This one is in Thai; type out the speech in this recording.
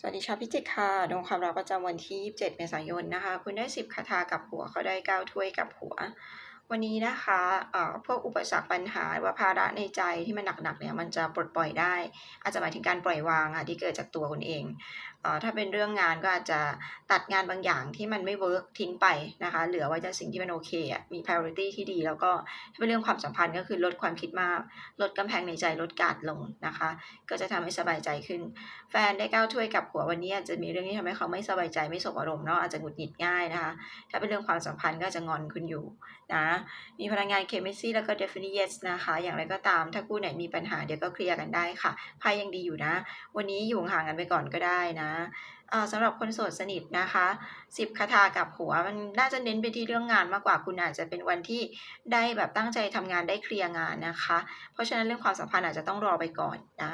สวัสดีชาวพิจิกค่ะดวงความรักประจำวันที่ 27 เมษายนนะคะ คุณได้ 10 คาถากับหัวเขาได้ 9 ถ้วยกับหัว วันนี้นะคะเอ่อพวกอุปสรรคปัญหาว่าภาระในใจที่มันหนักๆเนี่ยมันจะปลดปล่อยได้ อาจจะหมายถึงการปล่อยวางค่ะที่เกิดจากตัวคุณเองเอ่อถ้าเป็นเรื่องงานก็อาจจะตัดงานบางอย่างที่มันไม่เวิร์กทิ้งไปนะคะ เหลือไว้แต่สิ่งที่มันโอเคอะมี priority ที่ดี แล้วก็ถ้าเป็นเรื่องความสัมพันธ์ก็คือลดความคิดมาก ลดกำแพงในใจลดการ์ดลงนะคะ ก็จะทำให้สบายใจขึ้น แฟนได้ก้าวถ้วยกับหัววันนี้อาจจะมีเรื่องที่ทำให้เขาไม่สบายใจไม่สบอารมณ์เนาะอาจจะหงุดหงิดง่ายนะคะ ถ้าเป็นเรื่องความสัมพันธ์ก็จจะงอนคุณอยู่นะมีพลังงานเคมีซีแล้วก็ definite yes นะคะ อย่างไรก็ตามถ้าคู่ไหนมีปัญหาเดี๋ยวก็เคลียร์กันได้ค่ะไพ่ยังดีอยู่นะ วันนี้อยู่ห่างกันไปก่อนก็ได้นะอ่าสำหรับคนโสดสนิทนะคะ10คาถากับหัวมันน่าจะเน้นไปที่เรื่องงานมากกว่าคุณอาจจะเป็นวันที่ได้แบบตั้งใจทำงานได้เคลียร์งานนะคะ เพราะฉะนั้นเรื่องความสัมพันธ์อาจจะต้องรอไปก่อนนะ